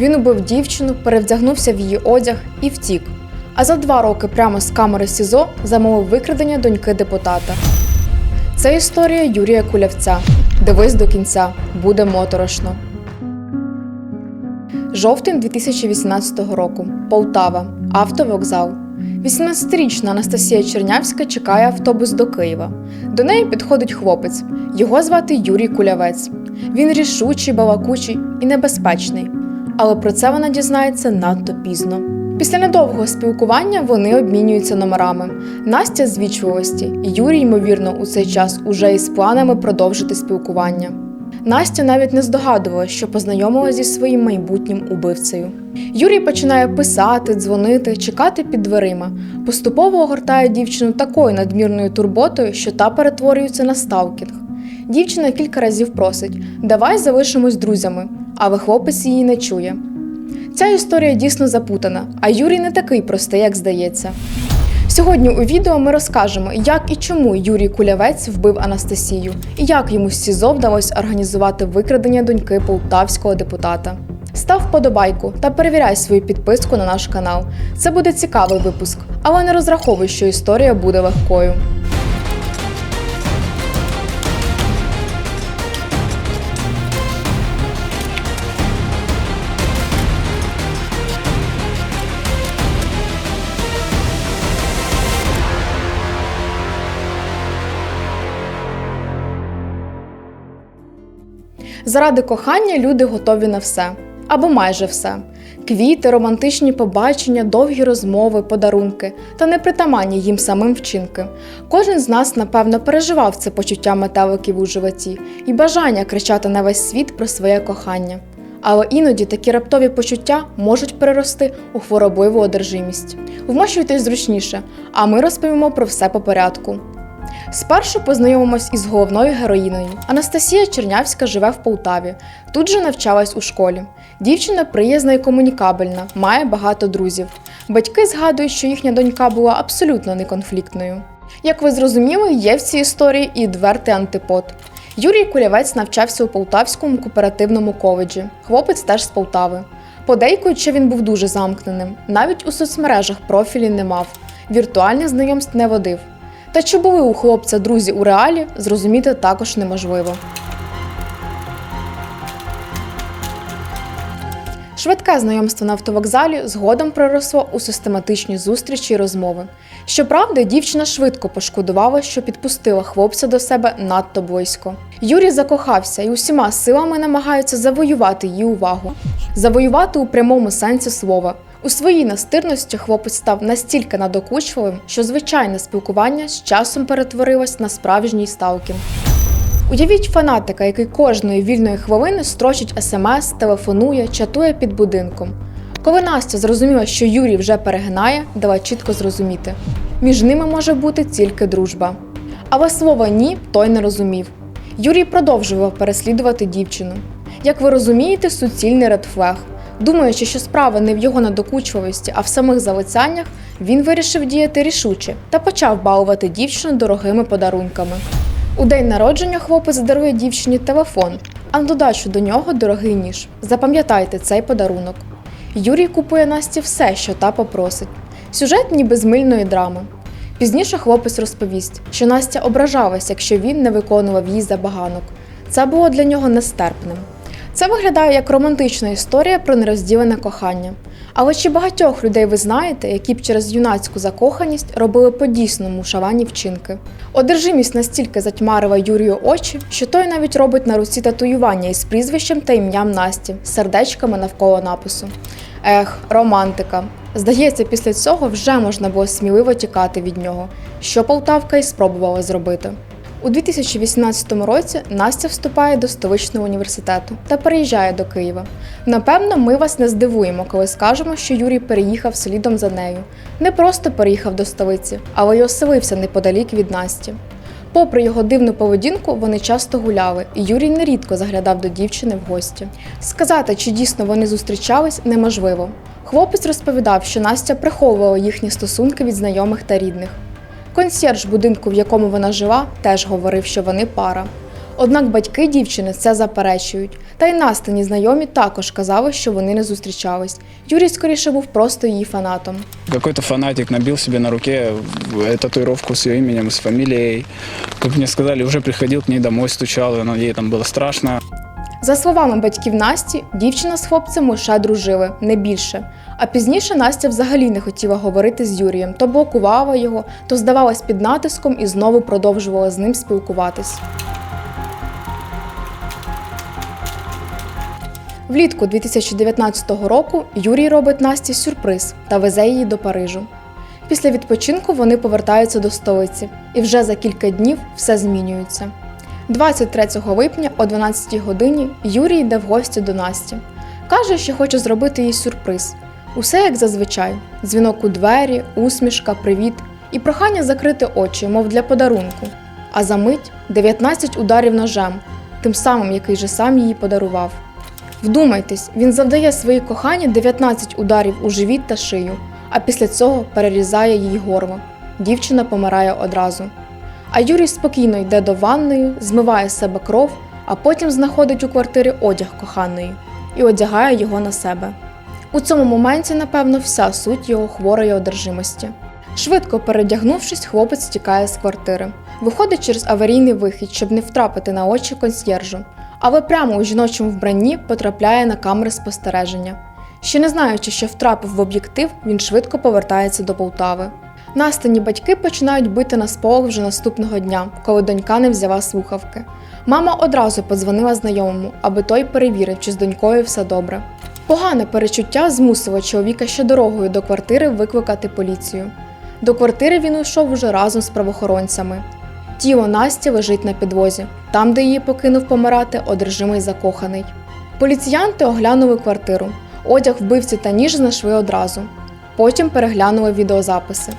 Він убив дівчину, перевдягнувся в її одяг і втік. А за два роки прямо з камери СІЗО замовив викрадення доньки депутата. Це історія Юрія Кулявця. Дивись до кінця, буде моторошно. Жовтень 2018 року. Полтава. Автовокзал. 18-річна Анастасія Чернявська чекає автобус до Києва. До неї підходить хлопець. Його звати Юрій Кулявець. Він рішучий, балакучий і небезпечний. Але про це вона дізнається надто пізно. Після недовгого спілкування вони обмінюються номерами. Настя з вічливості, Юрій, ймовірно, у цей час уже із планами продовжити спілкування. Настя навіть не здогадувалася, що познайомилася зі своїм майбутнім убивцею. Юрій починає писати, дзвонити, чекати під дверима. Поступово огортає дівчину такою надмірною турботою, що та перетворюється на сталкінг. Дівчина кілька разів просить: давай залишимось друзями, але хлопець її не чує. Ця історія дійсно запутана, а Юрій не такий простий, як здається. Сьогодні у відео ми розкажемо, як і чому Юрій Кулявець вбив Анастасію, і як йому з СІЗО вдалося організувати викрадення доньки полтавського депутата. Став вподобайку та перевіряй свою підписку на наш канал. Це буде цікавий випуск, але не розраховуй, що історія буде легкою. Заради кохання люди готові на все або майже все. Квіти, романтичні побачення, довгі розмови, подарунки та непритаманні їм самим вчинки. Кожен з нас, напевно, переживав це почуття метеликів у животі і бажання кричати на весь світ про своє кохання. Але іноді такі раптові почуття можуть перерости у хворобливу одержимість. Вмощуйтесь зручніше, а ми розповімо про все по порядку. Спершу познайомимось із головною героїною. Анастасія Чернявська живе в Полтаві. Тут же навчалась у школі. Дівчина приязна і комунікабельна, має багато друзів. Батьки згадують, що їхня донька була абсолютно неконфліктною. Як ви зрозуміли, є в цій історії і відвертий антипод. Юрій Кулявець навчався у Полтавському кооперативному коледжі. Хлопець теж з Полтави. Подейкують, що він був дуже замкненим. Навіть у соцмережах профілі не мав. Віртуальних знайомств не водив. Та чи були у хлопця друзі у реалі, зрозуміти також неможливо. Швидке знайомство на автовокзалі згодом проросло у систематичні зустрічі й розмови. Щоправда, дівчина швидко пошкодувала, що підпустила хлопця до себе надто близько. Юрій закохався і усіма силами намагається завоювати її увагу, завоювати у прямому сенсі слова. У своїй настирності хлопець став настільки надокучливим, що звичайне спілкування з часом перетворилось на справжній сталкінг. Уявіть фанатика, який кожної вільної хвилини строчить смс, телефонує, чатує під будинком. Коли Настя зрозуміла, що Юрій вже перегинає, дала чітко зрозуміти: між ними може бути тільки дружба. Але слово ні той не розумів. Юрій продовжував переслідувати дівчину. Як ви розумієте, суцільний редфлег. Думаючи, що справа не в його надокучливості, а в самих залицяннях, він вирішив діяти рішуче та почав балувати дівчину дорогими подарунками. У день народження хлопець дарує дівчині телефон, а на додачу до нього дорогий ніж. Запам'ятайте цей подарунок. Юрій купує Насті все, що та попросить. Сюжет ніби з мильної драми. Пізніше хлопець розповість, що Настя ображалась, якщо він не виконував її забаганок. Це було для нього нестерпним. Це виглядає як романтична історія про нерозділене кохання. Але чи багатьох людей ви знаєте, які б через юнацьку закоханість робили по дійсному шавані вчинки? Одержимість настільки затьмарила Юрію очі, що той навіть робить на руці татуювання із прізвищем та ім'ям Насті, сердечками навколо напису. Ех, романтика. Здається, після цього вже можна було сміливо тікати від нього, що Полтавка і спробувала зробити. У 2018 році Настя вступає до столичного університету та переїжджає до Києва. Напевно, ми вас не здивуємо, коли скажемо, що Юрій переїхав слідом за нею. Не просто переїхав до столиці, але й оселився неподалік від Насті. Попри його дивну поведінку, вони часто гуляли, і Юрій нерідко заглядав до дівчини в гості. Сказати, чи дійсно вони зустрічались, неможливо. Хлопець розповідав, що Настя приховувала їхні стосунки від знайомих та рідних. Консьєрж будинку, в якому вона жила, теж говорив, що вони пара. Однак батьки дівчини це заперечують. Та й Настині знайомі також казали, що вони не зустрічались. Юрій скоріше був просто її фанатом. Какой-то фанатик набил себе на руке э, татуировку с ее именем, с фамилией. Как сказали, уже приходил к ней домой, она- ей там было страшно. За словами батьків Насті, дівчина з хлопцем лише дружили, не більше. А пізніше Настя взагалі не хотіла говорити з Юрієм, то блокувала його, то здавалась під натиском і знову продовжувала з ним спілкуватись. Влітку 2019 року Юрій робить Насті сюрприз та везе її до Парижу. Після відпочинку вони повертаються до столиці, і вже за кілька днів все змінюється. 23 липня о 12 годині Юрій йде в гості до Насті. Каже, що хоче зробити їй сюрприз. Усе як зазвичай: дзвінок у двері, усмішка, привіт і прохання закрити очі, мов для подарунку. А за мить 19 ударів ножем, тим самим, який же сам їй подарував. Вдумайтесь, він завдає своїй коханій 19 ударів у живіт та шию, а після цього перерізає їй горло. Дівчина помирає одразу. А Юрій спокійно йде до ванної, змиває з себе кров, а потім знаходить у квартирі одяг коханої і одягає його на себе. У цьому моменті, напевно, вся суть його хворої одержимості. Швидко передягнувшись, хлопець тікає з квартири. Виходить через аварійний вихід, щоб не втрапити на очі консьєржу, але прямо у жіночому вбранні потрапляє на камери спостереження. Ще не знаючи, що втрапив в об'єктив, він швидко повертається до Полтави. Настані батьки починають бити на сполох вже наступного дня, коли донька не взяла слухавки. Мама одразу подзвонила знайомому, аби той перевірив, чи з донькою все добре. Погане перечуття змусило чоловіка ще дорогою до квартири викликати поліцію. До квартири він уйшов уже разом з правоохоронцями. Тіло Насті лежить на підлозі, там, де її покинув помирати одержимий закоханий. Поліціянти оглянули квартиру. Одяг вбивці та ніж знайшли одразу. Потім переглянули відеозаписи.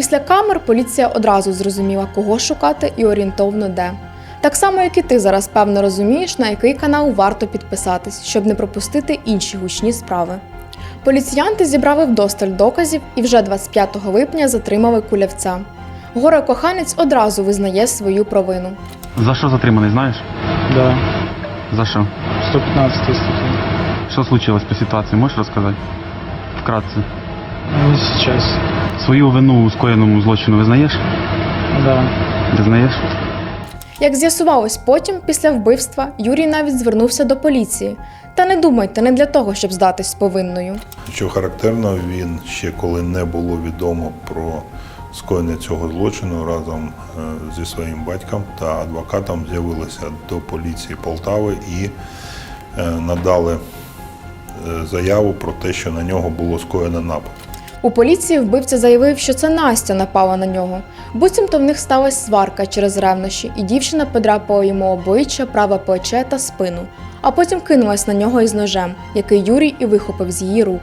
Після камер поліція одразу зрозуміла, кого шукати і орієнтовно де. Так само, як і ти зараз певно розумієш, на який канал варто підписатись, щоб не пропустити інші гучні справи. Поліціянти зібрали вдосталь доказів і вже 25 липня затримали кулявця. Горе коханець одразу визнає свою провину. За що затриманий, знаєш? Да, За що? 115 статья. Що случилось по ситуації, можеш розказати? Вкратце. Не сейчас. Свою вину у скоєному злочину визнаєш? Да. Визнаєш? Як з'ясувалось потім, після вбивства, Юрій навіть звернувся до поліції. Та не думайте, не для того, щоб здатись повинною. Що характерно, він ще коли не було відомо про скоєння цього злочину, разом е, зі своїм батьком та адвокатом з'явилися до поліції Полтави і е, надали е, заяву про те, що на нього було скоєно напад. У поліції вбивця заявив, що це Настя напала на нього. Буцімто в них сталася сварка через ревнощі, і дівчина подрапала йому обличчя, праве плече та спину, а потім кинулась на нього із ножем, який Юрій і вихопив з її рук.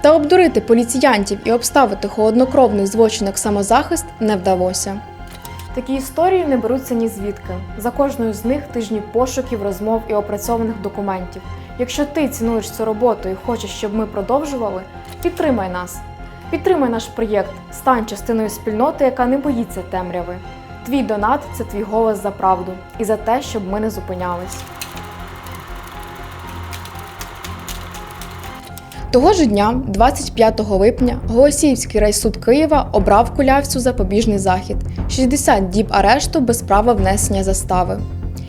Та обдурити поліціянтів і обставити холоднокровний злочин як самозахист не вдалося. Такі історії не беруться ні звідки. За кожною з них тижні пошуків, розмов і опрацьованих документів. Якщо ти цінуєш цю роботу і хочеш, щоб ми продовжували, підтримай нас. Підтримай наш проєкт, стань частиною спільноти, яка не боїться темряви. Твій донат це твій голос за правду і за те, щоб ми не зупинялись. Того ж дня, 25 липня, Голосіївський райсуд Києва обрав кулявцю запобіжний захід 60 діб арешту без права внесення застави.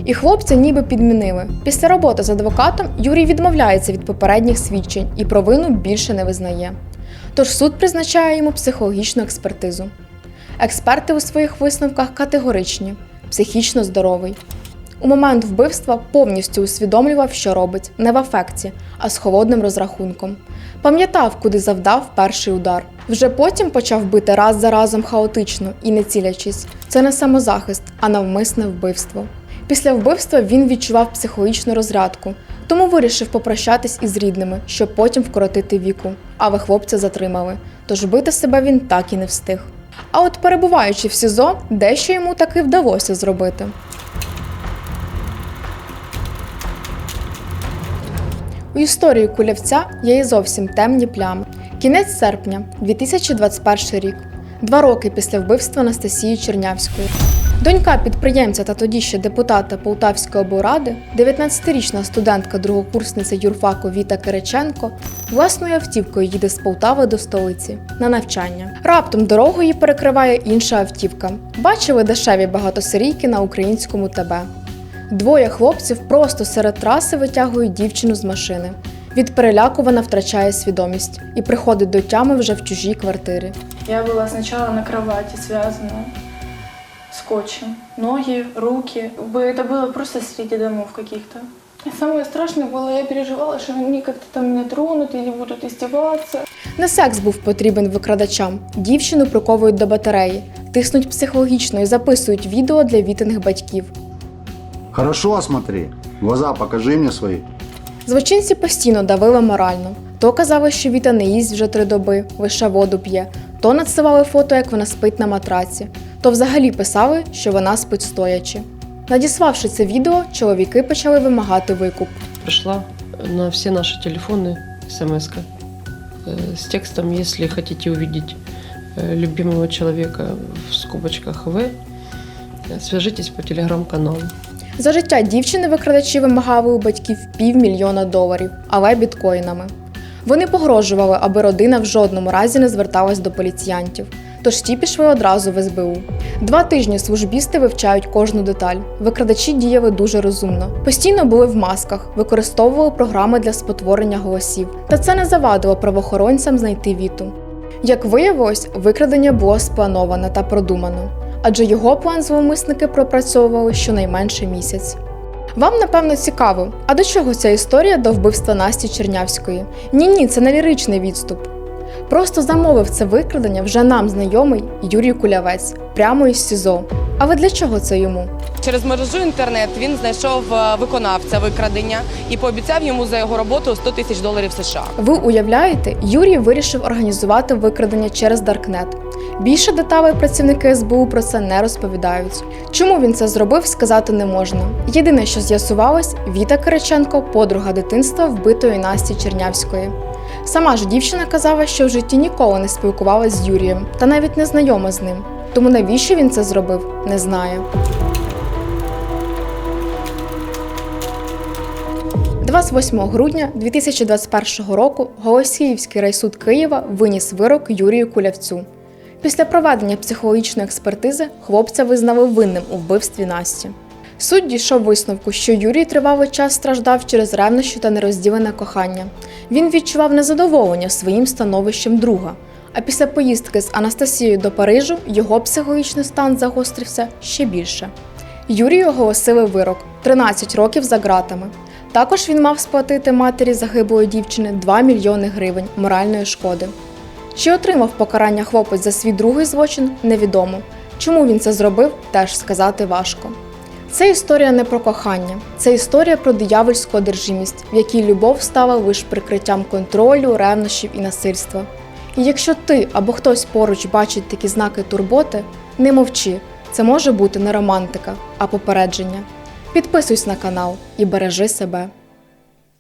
І хлопця ніби підмінили. Після роботи з адвокатом Юрій відмовляється від попередніх свідчень і провину більше не визнає. Тож суд призначає йому психологічну експертизу. Експерти у своїх висновках категоричні, психічно здоровий. У момент вбивства повністю усвідомлював, що робить, не в афекті, а з холодним розрахунком. Пам'ятав, куди завдав перший удар. Вже потім почав бити раз за разом хаотично і не цілячись. Це не самозахист, а навмисне вбивство. Після вбивства він відчував психологічну розрядку, тому вирішив попрощатись із рідними, щоб потім вкоротити віку. Але хлопця затримали, тож бити себе він так і не встиг. А от перебуваючи в СІЗО, дещо йому таки вдалося зробити. У історії кулявця є і зовсім темні плями. Кінець серпня, 2021 рік. Два роки після вбивства Анастасії Чернявської. Донька підприємця та тоді ще депутата Полтавської облради, 19-річна студентка другокурсниця юрфаку Віта Кириченко, власною автівкою їде з Полтави до столиці на навчання. Раптом дорогу їй перекриває інша автівка. Бачили дешеві багатосерійки на українському ТБ. Двоє хлопців просто серед траси витягують дівчину з машини. Від переляку вона втрачає свідомість і приходить до тями вже в чужій квартирі. Я была сначала на кровати связана скотчем. Ноги, руки. Бы Это было просто среди домов каких-то. И самое страшное было, я переживала, что они как-то там меня тронут или будут издеваться. Не секс був потрібен викрадачам. Дівчину приковують до батареї, тиснуть психологічно і записують відео для вітиних батьків. Хорошо осмотри. Глаза покажи мне свои. Злочинці постійно давили морально. То казали, що Віта не їсть вже три доби, лише воду п'є, то надсилали фото, як вона спить на матраці, то взагалі писали, що вона спить стоячи. Надіславши це відео, чоловіки почали вимагати викуп. пришла на все наши телефоны смс с текстом «Если хотите увидеть э, любимого человека в скобочках В, э, свяжитесь по телеграм-каналу». За життя дівчини викрадачі вимагали у батьків півмільйона доларів, але біткоїнами. Вони погрожували, аби родина в жодному разі не зверталась до поліціянтів. Тож ті пішли одразу в СБУ. Два тижні службісти вивчають кожну деталь. Викрадачі діяли дуже розумно. Постійно були в масках, використовували програми для спотворення голосів. Та це не завадило правоохоронцям знайти віту. Як виявилось, викрадення було сплановане та продумано, адже його план зловмисники пропрацьовували щонайменше місяць. Вам напевно цікаво, а до чого ця історія до вбивства Насті Чернявської? Ні, ні, це не ліричний відступ. Просто замовив це викрадення вже нам знайомий Юрій Кулявець прямо із СІЗО. Але для чого це йому? Через мережу інтернет він знайшов е, виконавця викрадення і пообіцяв йому за його роботу 100 тисяч доларів США. Ви уявляєте, Юрій вирішив організувати викрадення через Даркнет. Більше деталей працівники СБУ про це не розповідають. Чому він це зробив, сказати не можна. Єдине, що з'ясувалось, Віта Кириченко подруга дитинства вбитої Насті Чернявської. Сама ж дівчина казала, що в житті ніколи не спілкувалась з Юрієм та навіть не знайома з ним. Тому навіщо він це зробив, не знає. 28 грудня 2021 року Голосіївський райсуд Києва виніс вирок Юрію Кулявцю. Після проведення психологічної експертизи хлопця визнали винним у вбивстві Насті. Суд дійшов висновку, що Юрій тривалий час страждав через ревнощі та нерозділене кохання. Він відчував незадоволення своїм становищем друга. А після поїздки з Анастасією до Парижу його психологічний стан загострився ще більше. Юрію оголосили вирок 13 років за ґратами. Також він мав сплатити матері загиблої дівчини 2 мільйони гривень моральної шкоди. Чи отримав покарання хлопець за свій другий злочин, невідомо. Чому він це зробив, теж сказати важко. Це історія не про кохання, це історія про диявольську одержимість, в якій любов стала лише прикриттям контролю, ревнощів і насильства. І якщо ти або хтось поруч бачить такі знаки турботи, не мовчи. Це може бути не романтика, а попередження. Підписуйся на канал і бережи себе.